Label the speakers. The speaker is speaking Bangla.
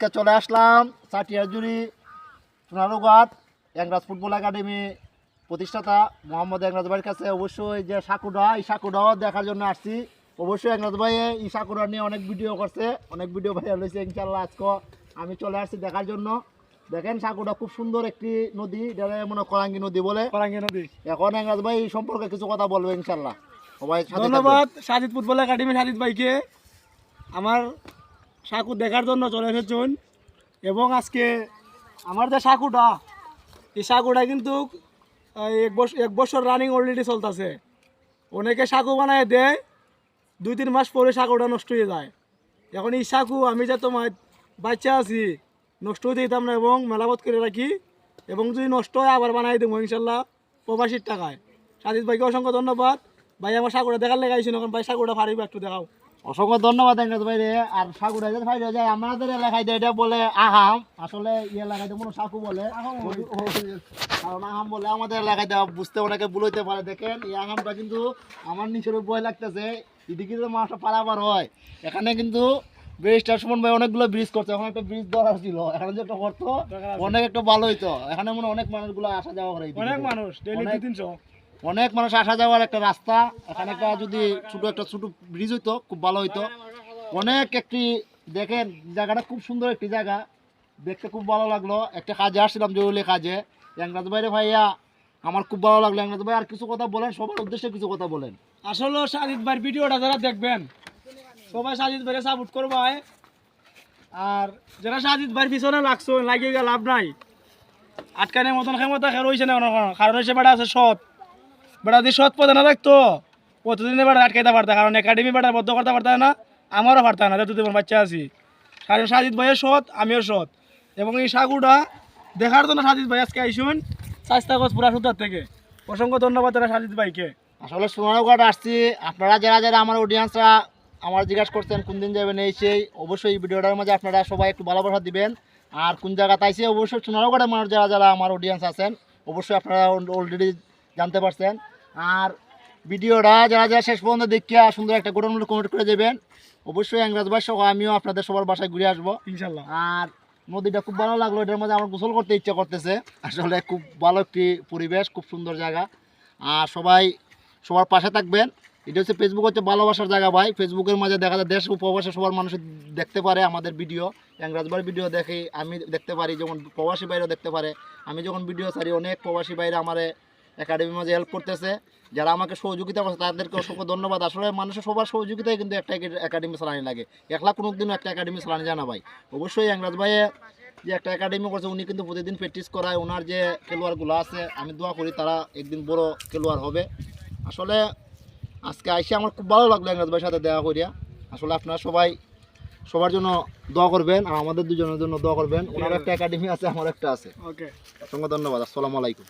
Speaker 1: আজকে চলে আসলাম চাটিয়াজুরি সোনারুঘাট একরাজ ফুটবল একাডেমি প্রতিষ্ঠাতা মোহাম্মদ একরাজ ভাইয়ের কাছে। অবশ্যই যে সাকুডা এই সাকুডাও দেখার জন্য আসছি। অবশ্যই একরাজ ভাই এই সাকুডা নিয়ে অনেক ভিডিও করছে। অনেক ভিডিও ভাইরাল হয়েছে ইনশাল্লাহ আজকে আমি চলে আসছি দেখার জন্য। দেখেন সাকুডা খুব সুন্দর একটি নদী এটা মনে করাঙ্গি নদী বলে।
Speaker 2: করাঙ্গি নদী।
Speaker 1: এখন একরাজ ভাই এই সম্পর্কে কিছু কথা বলবে ইনশাল্লাহ সবাই
Speaker 2: ধন্যবাদ সাজিদ ফুটবল একাডেমি সাজিদ ভাইকে। আমার সাকু দেখার জন্য চলে এসেছেন। এবং আজকে আমার যে সাকুটা, এই সাকুটা কিন্তু এক বছর এক বছর রানিং অলরেডি চলতেছে। অনেকে সাকু বানায় দেয়, দুই তিন মাস পরে সাকুটা নষ্ট হয়ে যায়। এখন এই সাকু আমি যে তোমার বাচ্চা আছি, নষ্ট হতে দিতাম না এবং মেলাবত করে রাখি। এবং যদি নষ্ট হয়, আবার বানাই দেবো ইনশাল্লাহ প্রবাসীর টাকায়। সাজিদ ভাইকে অসংখ্য ধন্যবাদ। ভাই, আমার সাঁকুটা দেখার লেগে আইসি এখন। ভাই, সাকুটা পারিবে একটু দেখাও।
Speaker 1: অসংখ্য ধন্যবাদ ভাই রে আর ফাইরে যায় আমাদের এলাকায় এটা বলে আহাম আসলে এই এলাকায় কোনো সাকু বলে। কারণ আহাম বলে আমাদের এলাকায় বুঝতে অনেকে বলতে পারে দেখেন এই আহামটা কিন্তু আমার নিচের ভয় লাগতেছে এদিকে তো মাছটা পারাবার হয়। এখানে কিন্তু ব্রিজটার সুমন ভাই অনেকগুলো ব্রিজ করছে এখন একটা ব্রিজ দরকার ছিল এখানে যে একটা করতো অনেক একটা ভালো হইতো। এখানে মনে হয় অনেক মানুষগুলো আসা যাওয়া করে
Speaker 2: অনেক মানুষ ডেলি দু তিনশো।
Speaker 1: অনেক মানুষ আসা যাওয়ার একটা রাস্তা এখানে একটা যদি ছোট একটা ছোট ব্রিজ হইতো খুব ভালো হইতো অনেক একটি দেখেন জায়গাটা খুব সুন্দর একটি জায়গা দেখতে খুব ভালো লাগল একটা কাজে আসছিলাম জরুরি কাজে ইয়াংরাজ ভাইরে ভাইয়া আমার খুব ভালো লাগল ইয়াংরাজ ভাই আর কিছু কথা বলেন সবার উদ্দেশ্যে কিছু কথা বলেন
Speaker 2: আসলে সাজিদ ভাইয়ের ভিডিওটা যারা দেখবেন সবাই সাজিদ ভাইয়ের সাপোর্ট করবাই আর যারা সাজিদ ভাইয়ের পিছনে লাগছো লাগিয়ে গিয়ে লাভ নাই আটকানের মতন ক্ষমতা খের হয়েছে না কারণ। হচ্ছে আছে সৎ বেটা যদি সৎ পথে না থাকতো প্রতিদিনে বেটা আটকাইতে পারতা কারণ একাডেমি বেটা বদ্ধ করতে পারতা না, আমারও পারতা না তোমার বাচ্চা আছি। কারণ সাজিদ ভাইয়ের সৎ, আমিও সৎ। এবং এই সাগুটা দেখার জন্য সাজিদ ভাই আজকে আইসুন স্বাস্থ্যগজ পুরা সুতার থেকে। অসংখ্য ধন্যবাদ তারা সাজিদ ভাইকে।
Speaker 1: আসলে সোনারঘাট আসছি, আপনারা যারা যারা আমার অডিয়েন্সরা আমার জিজ্ঞাসা করছেন কোন দিন যাবেন এই সেই, অবশ্যই এই ভিডিওটার মাঝে আপনারা সবাই একটু ভালোবাসা দিবেন। আর কোন জায়গাতে আইসি অবশ্যই সোনারঘাটের মানুষ যারা যারা আমার অডিয়েন্স আছেন, অবশ্যই আপনারা অলরেডি জানতে পারছেন। আর ভিডিওটা যারা যারা শেষ পর্যন্ত দেখিয়া সুন্দর একটা গঠনমূলক কমেন্ট করে দেবেন অবশ্যই ইংরাজ ভাই সহ আমিও আপনাদের সবার বাসায় ঘুরে আসব।
Speaker 2: ইনশাল্লাহ।
Speaker 1: আর নদীটা খুব ভালো লাগল এটার মধ্যে আমার গোসল করতে ইচ্ছা করতেছে। আসলে খুব ভালো একটি পরিবেশ খুব সুন্দর জায়গা। আর সবাই সবার পাশে থাকবেন। এটা হচ্ছে ফেসবুক হচ্ছে ভালোবাসার জায়গা ভাই। ফেসবুকের মাঝে দেখা যায় দেশ উপবাসে সবার মানুষ দেখতে পারে আমাদের ভিডিও। রাজবার ভিডিও দেখে আমি দেখতে পারি যেমন প্রবাসী বাইরেও দেখতে পারে। আমি যখন ভিডিও ছাড়ি অনেক প্রবাসী বাইরে আমার একাডেমির মাঝে হেল্প করতেছে। যারা আমাকে সহযোগিতা করছে তাদেরকে অসংখ্য ধন্যবাদ। আসলে মানুষের সবার সহযোগিতায় কিন্তু একটা একাডেমি চালানি লাগে। একলা কোনো দিনও একটা একাডেমি চালানি জানা ভাই। অবশ্যই ইংরাজ ভাইয়ে যে একটা একাডেমি করছে উনি কিন্তু প্রতিদিন প্র্যাকটিস করায়। ওনার যে খেলোয়াড়গুলো আছে আমি দোয়া করি তারা একদিন বড় খেলোয়াড় হবে। আসলে আজকে আইসে আমার খুব ভালো লাগল ইংরাজ ভাইয়ের সাথে দেখা করিয়া। আসলে আপনারা সবাই সবার জন্য দোয়া করবেন আর আমাদের দুজনের জন্য দোয়া করবেন। ওনার একটা একাডেমি আছে আমার একটা আছে।
Speaker 2: ওকে
Speaker 1: অসংখ্য ধন্যবাদ। আসসালামু আলাইকুম।